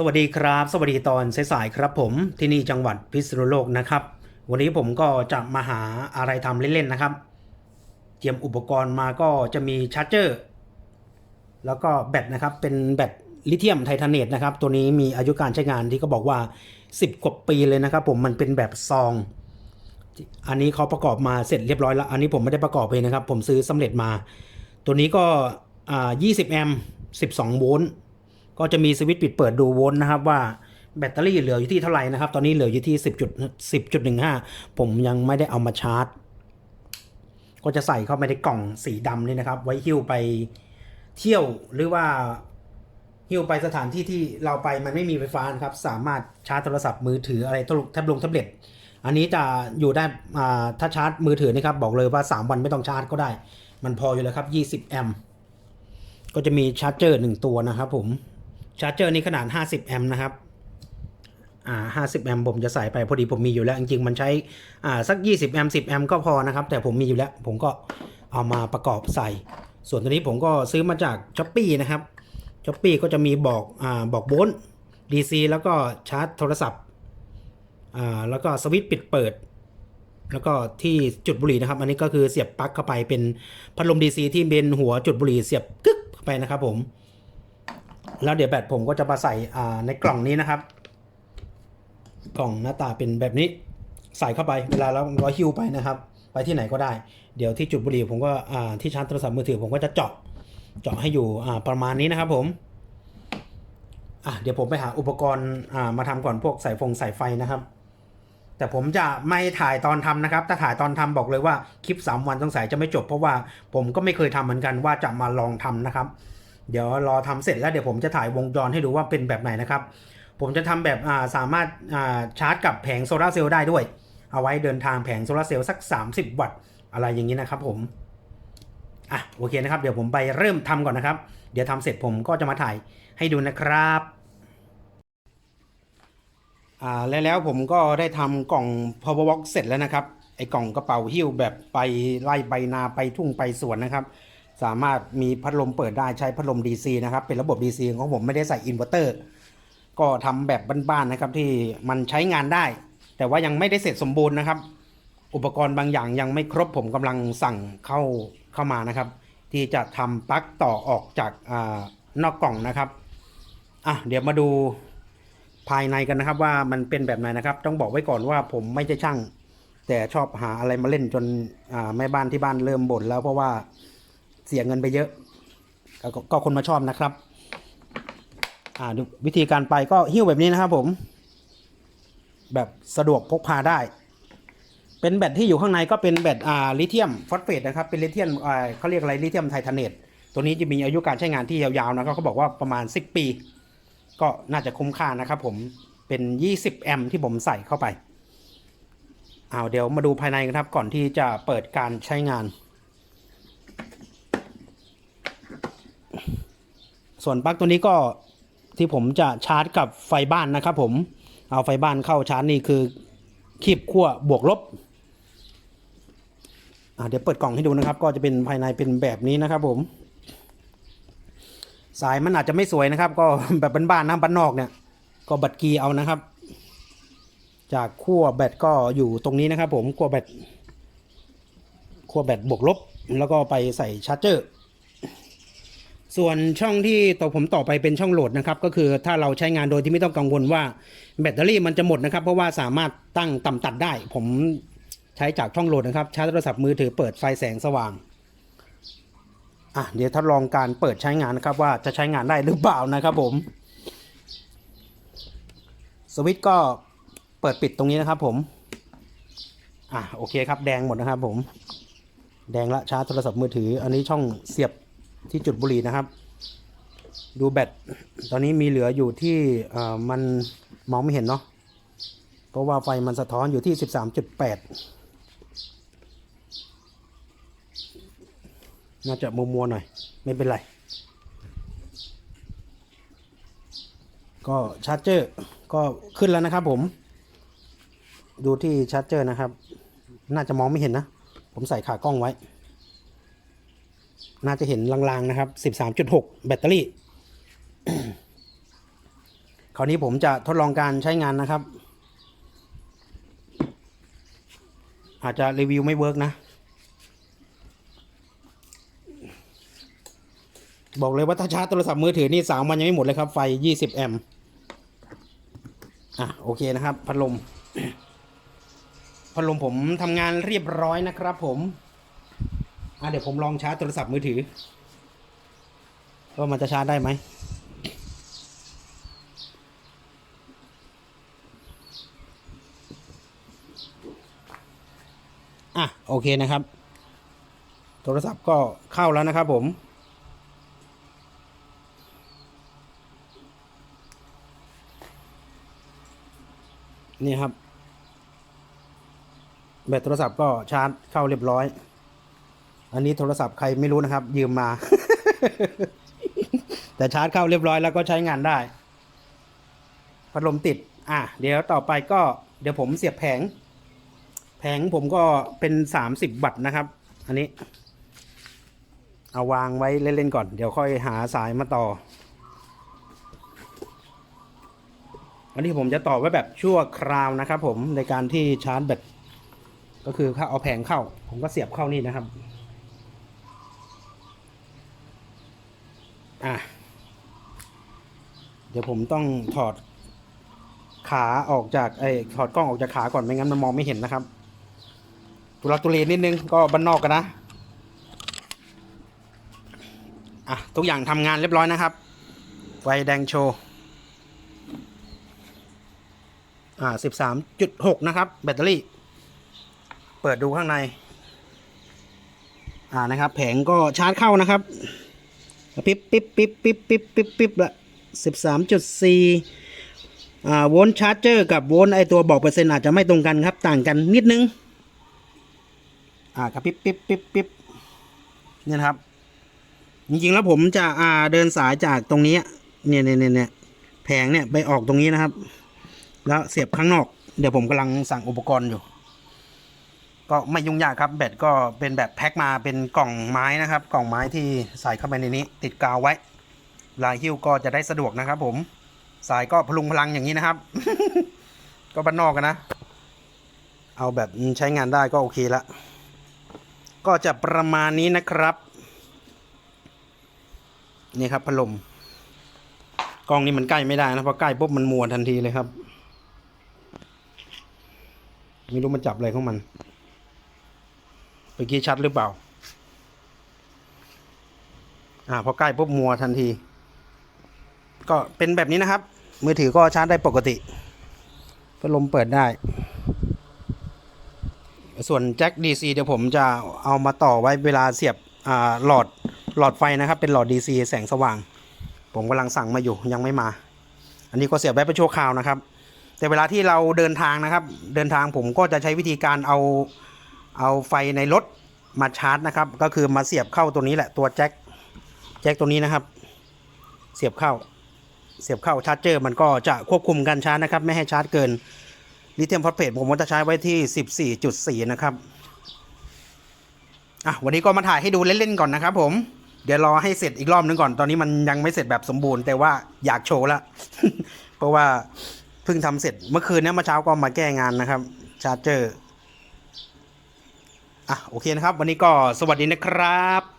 สวัสดีครับ สวัสดีตอนสายๆครับผมที่นี่จังหวัดพิษณุโลกนะครับ วันนี้ผมก็จะมาหาอะไรทำเล่นๆนะครับ เตรียมอุปกรณ์มาก็จะมีชาร์จเจอร์ แล้วก็แบตนะครับ เป็นแบตลิเธียมไทเทเนตนะครับ ตัวนี้มีอายุการใช้งานที่เขาบอกว่า 10 กว่าปีเลยนะครับ ผมมันเป็นแบบซอง อันนี้เขาประกอบมาเสร็จเรียบร้อยแล้ว อันนี้ผมไม่ได้ประกอบเองนะครับ ผมซื้อสำเร็จมา ตัวนี้ก็อ่า20แอมป์12โวลต์ ก็จะมีสวิตช์ปิดเปิดดูโวลต์นะครับว่าแบตเตอรี่เหลืออยู่ที่เท่าไหร่นะครับ ตอนนี้เหลืออยู่ที่ 10จุด10.15 ผมยังไม่ได้เอามาชาร์จ ก็จะใส่เข้าไปในกล่องสีดำนี่นะครับ ไว้หิ้วไปเที่ยวหรือว่าหิ้วไปสถานที่ที่เราไปมันไม่มีไฟฟ้านะครับ สามารถชาร์จโทรศัพท์มือถืออะไรแท็บลงแท็บเล็ตอันนี้จะอยู่ได้ถ้าชาร์จมือถือนะครับ บอกเลยว่า 3 วันไม่ต้องชาร์จก็ได้ มันพออยู่แล้วครับ 20 แอมป์ก็จะมีชาร์จเจอร์หนึ่งตัวนะครับผม ชาร์จเจอร์นี้ขนาด 50 แอมป์นะครับ อ่า 50 แอมป์ผมจะใส่ไปพอดีผมมีอยู่แล้ว จริงๆ มันใช้ อ่า สัก 20 แอมป์ 10 แอมป์ก็พอนะครับ แต่ผมมีอยู่แล้ว ผมก็เอามาประกอบใส่ ส่วนตัวนี้ผมก็ซื้อมาจากช้อปปีนะครับช้อปปีก็จะมีบอก อ่า บอกโวลต์ DC แล้วก็ชาร์จโทรศัพท์ อ่า แล้วก็สวิตช์ปิดเปิด แล้วก็ที่จุดบุหรี่นะครับ อันนี้ก็คือเสียบปลั๊กเข้าไปเป็นพัดลม DC ที่เป็นหัวจุดบุหรี่เสียบกึ๊กเข้าไปนะครับผม แล้วเดี๋ยวแบตผมก็จะมาใส่อ่าในกล่องนี้นะครับ กล่องหน้าตาเป็นแบบนี้ ใส่เข้าไปเวลาเราเราหิ้วไปนะครับ ไปที่ไหนก็ได้ เดี๋ยวที่จุดบุหรี่ผมก็อ่าที่ชาร์จโทรศัพท์มือถือผมก็จะเจาะเจาะให้อยู่อ่าประมาณนี้นะครับผมอะเดี๋ยวผมไปหาอุปกรณ์อ่ามาทำก่อนพวกสายฟงสายไฟนะครับ แต่ผมจะไม่ถ่ายตอนทำนะครับ ถ้าถ่ายตอนทำบอกเลยว่าคลิป 3 วันต้องสายจะไม่จบเพราะว่าผมก็ไม่เคยทำเหมือนกันว่าจะมาลองทำนะครับ เดี๋ยวรอทำเสร็จแล้วเดี๋ยวผมจะถ่ายวงจรให้ดูว่าเป็นแบบไหนนะครับ ผมจะทำแบบาสามารถาชาร์จกับแผงโซลาร์เซลล์ได้ด้วย เอาไว้เดินทางแผงโซลาร์เซลล์สัก 30 วัตต์อะไรอย่างนี้นะครับผมอะโอเคนะครับ เดี๋ยวผมไปเริ่มทำก่อนนะครับ เดี๋ยวทำเสร็จผมก็จะมาถ่ายให้ดูนะครับอ่าแล้วแล้วผมก็ได้ทำกล่อง power box เสร็จแล้วนะครับไอ้กล่องกระเป๋าหิ้วแบบไปไล่ใบนาไปทุ่งไปสวนนะครับ สามารถมีพัดลมเปิดได้ใช้พัดลม DC นะครับ เป็นระบบ DC ของผมไม่ได้ใส่อินเวอร์เตอร์ก็ทำแบบบ้านๆนะครับที่มันใช้งานได้ แต่ว่ายังไม่ได้เสร็จสมบูรณ์นะครับ อุปกรณ์บางอย่างยังไม่ครบผมกำลังสั่งเข้าเข้ามานะครับ ที่จะทำปลั๊กต่อออกจากอานอกกล่องนะครับอะเดี๋ยวมาดูภายในกันนะครับว่ามันเป็นแบบไหนนะครับ ต้องบอกไว้ก่อนว่าผมไม่ใช่ช่าง แต่ชอบหาอะไรมาเล่นจนแม่บ้านที่บ้านเริ่มบ่นแล้วเพราะว่า เสียเงินไปเยอะกก็ก็คนมาชอบนะครับ อ่าดูวิธีการไปก็หิ้วแบบนี้นะครับผม แบบสะดวกพกพาได้ เป็นแบตที่อยู่ข้างในก็เป็นแบตอ่าลิเธียมฟอสเฟตนะครับ เป็นลิเธียมอ่าเขาเรียกอะไรลิเธียมไทเทเนตตัวนี้จะมีอายุการใช้งานที่ยาวๆนะก็เขาบอกว่าประมาณ 10 ปี ก็น่าจะคุ้มค่านะครับผมเป็น 20 แอมป์ที่ผมใส่เข้าไปเอาเดี๋ยวมาดูภายในกันครับก่อนที่จะเปิดการใช้งาน ส่วนปลั๊กตัวนี้ก็ที่ผมจะชาร์จกับไฟบ้านนะครับผมเอาไฟบ้านเข้าชาร์จนี่คือคีบขั้วบวกลบเดี๋ยวเปิดกล่องให้ดูนะครับ ก็จะเป็นภายในเป็นแบบนี้นะครับผม สายมันอาจจะไม่สวยนะครับ ก็แบบบ้านๆนะบ้านนอกเนี่ย ก็บัตรกีเอานะครับ จากขั้วแบตก็อยู่ตรงนี้นะครับ ผมขั้วแบตขั้วแบตบวกลบ แล้วก็ไปใส่ชาร์จเจอร์ ส่วนช่องที่ต่อผมต่อไปเป็นช่องโหลดนะครับ ก็คือถ้าเราใช้งานโดยที่ไม่ต้องกังวลว่าแบตเตอรี่มันจะหมดนะครับ เพราะว่าสามารถตั้งต่ำตัดได้ ผมใช้จากช่องโหลดนะครับ ชาร์จโทรศัพท์มือถือเปิดไฟแสงสว่างอะเดี๋ยวทดลองการเปิดใช้งานนะครับว่าจะใช้งานได้หรือเปล่านะครับผม สวิตช์ก็เปิดปิดตรงนี้นะครับผมอะโอเคครับแดงหมดนะครับผม แดงละชาร์จโทรศัพท์มือถือ อันนี้ช่องเสียบ ที่จุดบุหรี่นะครับ ดูแบตตอนนี้มีเหลืออยู่ที่เอ่อมันมองไม่เห็นเนาะเพราะว่าไฟมันสะท้อนอยู่ที่ 13.8 น่าจะมัวมัวหน่อย ไม่เป็นไร ก็ชาร์จเจอร์ก็ขึ้นแล้วนะครับผม ดูที่ชาร์จเจอร์นะครับ น่าจะมองไม่เห็นนะ ผมใส่ขากล้องไว้ น่าจะเห็นลางๆนะครับ 13.6 แบตเตอรี่ คราวนี้ผมจะทดลองการใช้งานนะครับ อาจจะรีวิวไม่เวิร์กนะ บอกเลยว่าถ้าชาร์จโทรศัพท์มือถือนี่สามวันยังไม่หมดเลยครับ ไฟ 20 แอมป์อะโอเคนะครับ พัดลม พัดลมผมทำงานเรียบร้อยนะครับผม อะเดี๋ยวผมลองชาร์จโทรศัพท์มือถือว่ามันจะชาร์จได้ไหมอะโอเคนะครับ โทรศัพท์ก็เข้าแล้วนะครับผม นี่ครับ แบตโทรศัพท์ก็ชาร์จเข้าเรียบร้อย อันนี้โทรศัพท์ใครไม่รู้นะครับ ยืมมา แต่ชาร์จเข้าเรียบร้อยแล้วก็ใช้งานได้ พัดลมติด อะ เดี๋ยวต่อไปก็ เดี๋ยวผมเสียบแผง แผงผมก็เป็น30วัตต์นะครับ อันนี้ เอาวางไว้เล่นๆก่อน เดี๋ยวค่อยหาสายมาต่อ อันนี้ผมจะต่อไว้แบบชั่วคราวนะครับ ผมในการที่ชาร์จแบตก็คือถ้าเอาแผงเข้า ผมก็เสียบเข้านี่นะครับ อะ เดี๋ยวผมต้องถอดขาออกจากไอ้ถอดกล้องออกจากขาก่อนไม่งั้นมันมองไม่เห็นนะครับตุลักตุเลนิดนึงก็บ้านนอกกันนะ อะ ทุกอย่างทำงานเรียบร้อยนะครับ ไฟแดงโชว์ อ่าสิบสามจุดหกนะครับ แบตเตอรี่ เปิดดูข้างใน อ่านะครับ แผงก็ชาร์จเข้านะครับ ปิ๊บปิ๊บปิ๊บปิ๊บปิ๊บปิ๊บปิ๊บละสิบสามจุดสี่อ่าโวลต์ชาร์จเจอร์กับโวลต์ไอตัวบอกเปอร์เซ็นต์อาจจะไม่ตรงกันครับ ต่างกันนิดนึง อ่ากระปิ๊บปิ๊บปิ๊บปิ๊บเนี่ยนะครับ จริงๆแล้วผมจะอ่าเดินสายจากตรงนี้ เนี่ยเนี่ยเนี่ยแผงเนี่ยไปออกตรงนี้นะครับ แล้วเสียบข้างนอก เดี๋ยวผมกำลังสั่งอุปกรณ์อยู่ ก็ไม่ยุ่งยากครับแบตก็เป็นแบบแพ็คมาเป็นกล่องไม้นะครับ กล่องไม้ที่ใส่เข้าไปในนี้ ติดกาวไว้ ลายหิ้วก็จะได้สะดวกนะครับ ผมสายก็พลุงพลังอย่างนี้นะครับ ก็บ้านนอกกันนะ เอาแบบใช้งานได้ก็โอเคละก็จะประมาณนี้นะครับ นี่ครับพัดลมกล้องนี้มันใกล้ไม่ได้นะเพราะใกล้ปุ๊บมันมัวทันทีเลยครับ ไม่รู้มันจับอะไรของมัน มื่อกี้ชัดหรือเปล่า อ่าพอใกล้ปุ๊บมัวทันที ก็เป็นแบบนี้นะครับ มือถือก็ชาร์จได้ปกติพัดลมเปิดได้ ส่วนแจ็ค DC เดี๋ยวผมจะเอามาต่อไว้เวลาเสียบอ่าหลอดหลอดไฟนะครับ เป็นหลอด DC แสงสว่าง ผมกำลังสั่งมาอยู่ยังไม่มา อันนี้ก็เสียบไว้ป็นชั่วคราวนะครับ แต่เวลาที่เราเดินทางนะครับ เดินทางผมก็จะใช้วิธีการเอา เอาไฟในรถมาชาร์จนะครับ ก็คือมาเสียบเข้าตัวนี้แหละตัวแจ็คแจ็คตัวนี้นะครับ เสียบเข้า เสียบเข้าชาร์จเจอร์ มันก็จะควบคุมการชาร์จนะครับ ไม่ให้ชาร์จเกินลิเธียมฟอสเฟตผมก็จะใช้ไว้ที่ 14.4 นะครับอะวันนี้ก็มาถ่ายให้ดูเล่นๆก่อนนะครับผมเดี๋ยวรอให้เสร็จอีกรอบนึงก่อน ตอนนี้มันยังไม่เสร็จแบบสมบูรณ์ แต่ว่าอยากโชว์ละ เพราะว่าเพิ่งทำเสร็จเมื่อคืนเนี้เมื่อเช้าก็มาแก้งานนะครับ ชาร์จเจอร์ อะโอเคนะครับ วันนี้ก็สวัสดีนะครับ